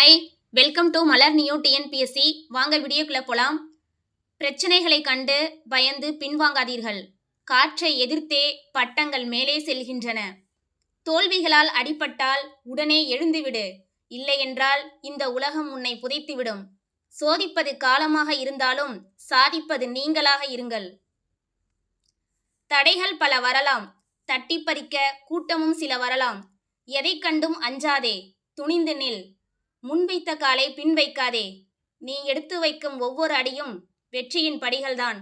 Hi welcome to Malar new TNPSC வாங்க வீடியோக்குள்ளே போலாம். பிரச்சனைகளை கண்டு பயந்து பின்வாங்காதீர்கள். காற்றை எதிர்த்தே பட்டங்கள் மேலே செல்கின்றன. தோல்விகளால் அடிபட்டால் உடனே எழுந்துவிடு. இல்லையென்றால் இந்த உலகம் உன்னை புதைத்துவிடும். சோதிப்பது காலமாக இருந்தாலும் சாதிப்பது நீங்களாக இருங்கள். தடைகள் பல வரலாம். தட்டி பறிக்க கூட்டமும் சில வரலாம். எதைக் கண்டும் அஞ்சாதே. துணிந்து நில். முன்வைத்த காலை பின் வைக்காதே. நீ எடுத்து வைக்கும் ஒவ்வொரு அடியும் வெற்றியின் படிகள்தான்.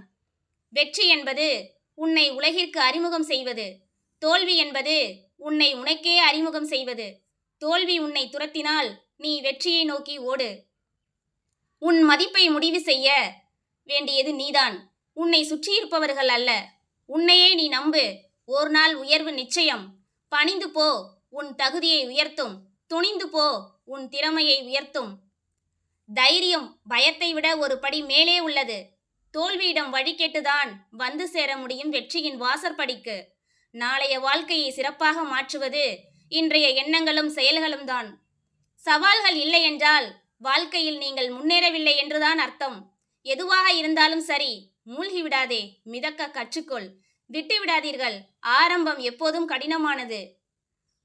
வெற்றி என்பது உன்னை உலகிற்கு அறிமுகம் செய்வது. தோல்வி என்பது உன்னை உனக்கே அறிமுகம் செய்வது. தோல்வி உன்னை துரத்தினால் நீ வெற்றியை நோக்கி ஓடு. உன் மதிப்பை முடிவு செய்ய வேண்டியது நீதான். உன்னை சுற்றியிருப்பவர்கள் அல்ல. உன்னையே நீ நம்பு. ஒரு நாள் உயர்வு நிச்சயம். பணிந்து போ. உன் தகுதியை உயர்த்தும். துணிந்து போ. உன் திறமையை உயர்த்தும். தைரியம் பயத்தை விட ஒரு படி மேலே உள்ளது. தோல்வியிடம் வழி கேட்டுதான் வந்து சேர முடியும் வெற்றியின் வாசற்படிக்கு. நாளைய வாழ்க்கையை சிறப்பாக மாற்றுவது இன்றைய எண்ணங்களும் செயல்களும் தான். சவால்கள் இல்லை என்றால் வாழ்க்கையில் நீங்கள் முன்னேறவில்லை என்றுதான் அர்த்தம். எதுவாக இருந்தாலும் சரி மூழ்கி விடாதே மிதக்க கற்றுக்கொள். விட்டு விடாதீர்கள் ஆரம்பம் எப்போதும் கடினமானது.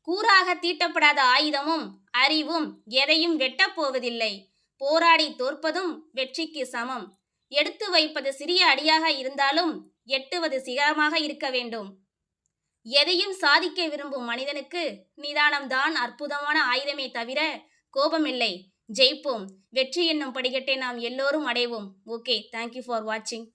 கூறாக தீட்டப்படாத ஆயுதமும் அறிவும் எதையும் வெட்டப் போவதில்லை. போராடி தோற்பதும் வெற்றிக்கு சமம். எடுத்து வைப்பது சிறிய அடியாக இருந்தாலும் எட்டுவது சிகரமாக இருக்க வேண்டும். எதையும் சாதிக்க விரும்பும் மனிதனுக்கு நிதானம்தான் அற்புதமான ஆயுதமே தவிர கோபமில்லை. ஜெயிப்போம். வெற்றி என்னும் படிக்கட்டை நாம் எல்லோரும் அடைவோம். ஓகே தேங்க்யூ ஃபார் வாட்சிங்